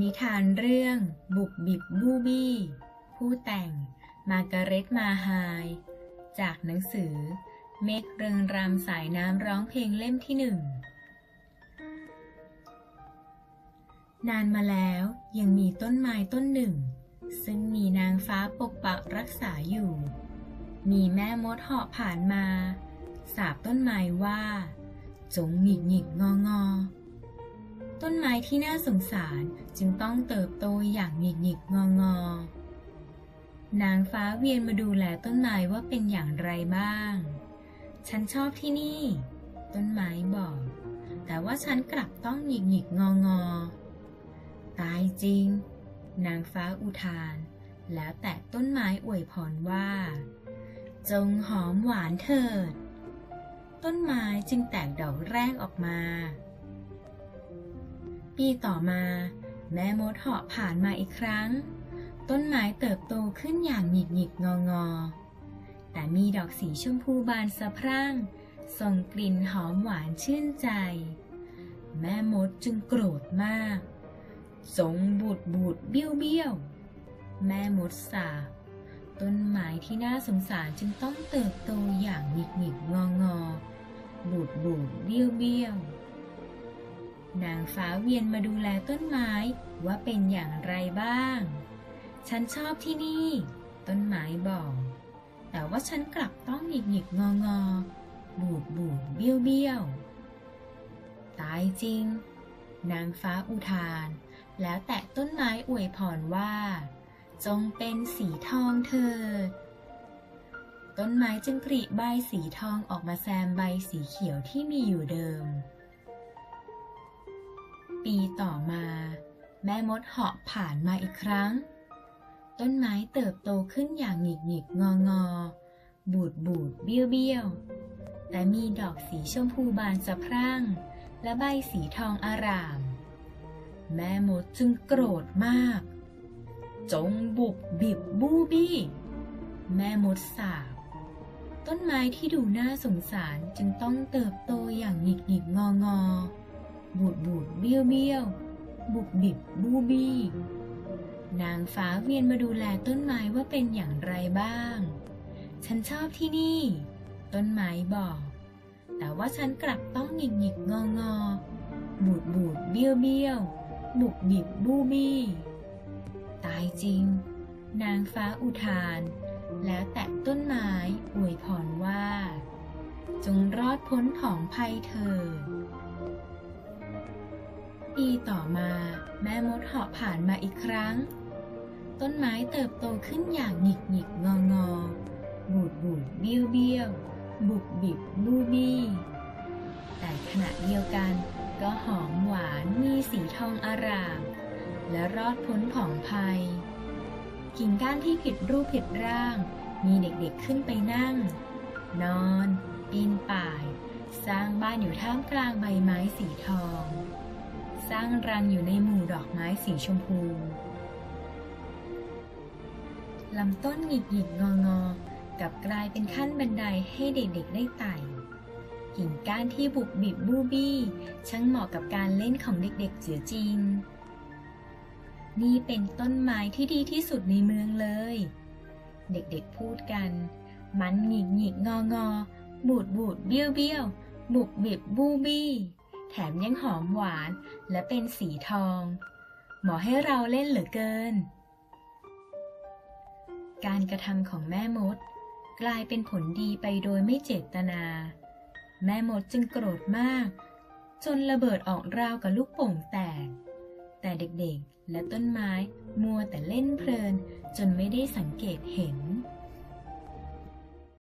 นิทานเรื่องบุบบิบบูบี้ ผู้แต่งมาการเร็ตมาไฮจากหนังสือ เมฆเริงรำสายน้ำร้องเพลงเล่มที่หนึ่ง นานมาแล้วยังมีต้นไม้ต้นหนึ่ง ซึ่งมีนางฟ้าปกปักรักษาอยู่ มีแม่มดเหาะผ่านมา สาบต้นไม้ว่า จงหงิกหงิกงองอ ต้นไม้ที่น่าสงสารจึงต้องเติบโตอย่างหงิกหงิกงองอนางฟ้าเวียนมาดูแลต้นไม้ว่าเป็นอย่างไรบ้าง ฉันชอบที่นี่ ต้นไม้บอก แต่ว่าฉันกลับต้องหงิกหงิกงองอ ตายจริง นางฟ้าอุทาน แล้วแตะต้นไม้อวยพรว่า จงหอมหวานเถิด ต้นไม้จึงแตกดอกแรกออกมา ปีต่อมา แม่มดเหาะผ่านมาอีกครั้ง ต้นไม้เติบโตขึ้นอย่างหงิกหงิกงองอแต่มีดอกสีชมพูบานสะพรั่ง ส่งกลิ่นหอมหวานชื่นใจ แม่มดจึงโกรธมากสงบูดบูดเบี้ยวเบี้ยวแม่มดสาบ ต้นไม้ที่น่าสงสารจึงต้องเติบโตอย่างหงิกหงิกงองอบูดบูดเบี้ยวเบี้ยว นางฟ้าเวียนมาดูแลต้นไม้ว่าเป็นอย่างไรบ้าง ฉันชอบที่นี่ ต้นไม้บอก แต่ว่าฉันกลับต้องหงิกหงิกงองอบูดบูดเบี้ยวเบี้ยว ตายจริง นางฟ้าอุทาน แล้วแตะต้นไม้อวยพรว่า จงเป็นสีทองเถิดต้นไม้จึงผลิใบสีทองออกมาแซมใบสีเขียวที่มีอยู่เดิม ปีต่อมา แม่มดเหาะผ่านมาอีกครั้ง ต้นไม้เติบโตขึ้นอย่างหงิกหงิกงองอ บูดบูดเบี้ยวเบี้ยว แต่มีดอกสีชมพูบานสะพรั่ง และใบสีทองอาราม แม่มดจึงโกรธมาก จงบุบบิบบูบี้ แม่มดสาบต้นไม้ที่ดูน่าสงสารจึงต้องเติบโตอย่างหงิกหงิกงองอ บูดบูดเบี้ยวเบี้ยว บุบบิบบูบี้ นางฟ้าเวียนมาดูแลต้นไม้ว่าเป็นอย่างไรบ้าง ฉันชอบที่นี่ ต้นไม้บอก แต่ว่าฉันกลับต้องหงิกหงิกงองอบูดบูดเบี้ยวเบี้ยว บุบบิบบูบี้ ตายจริง นางฟ้าอุทาน แล้วแตะต้นไม้อวยพรว่า จงรอดพ้นผองภัยเถิด ปีต่อมาแม่มดเหาะผ่านมาอีกครั้ง ต้นไม้เติบโตขึ้นอย่างหงิกหงิกงองอบูดบูดเบี้ยวเบี้ยว บุบบิบบูบี้ แต่ขณะเดียวกันก็หอมหวานมีสีทองอาราม และรอดพ้นผองภัย กิ่งก้านที่ผิดรูปผิดร่าง มีเด็กๆขึ้นไปนั่ง นอน ปีนป่าย สร้างบ้านอยู่ท่ามกลางใบไม้สีทอง ร้างรังอยู่ในหมู่ดอกไม้สีชมพูลำต้นหงิกหงิกงองอกับกลายเป็นขั้นบันไดให้เด็กๆได้ไต่กิ่งก้านที่บุบบิบบูบี้ช่างเหมาะกับการเล่นของเด็กๆเสียจริง นี่เป็นต้นไม้ที่ดีที่สุดในเมืองเลย เด็กๆพูดกัน มันหงิกหงิกงองอบูดบูดเบี้ยวเบี้ยวบุบบิบบูบี้ แถมยังหอมหวานและเป็นสีทองเหมาะให้เราเล่นเหลือเกิน การกระทำของแม่มด กลายเป็นผลดีไปโดยไม่เจตนา แม่มดจึงโกรธมาก จนระเบิดออกราวกับลูกโป่งแตก แต่เด็กๆและต้นไม้มัวแต่เล่นเพลินจนไม่ได้สังเกตเห็น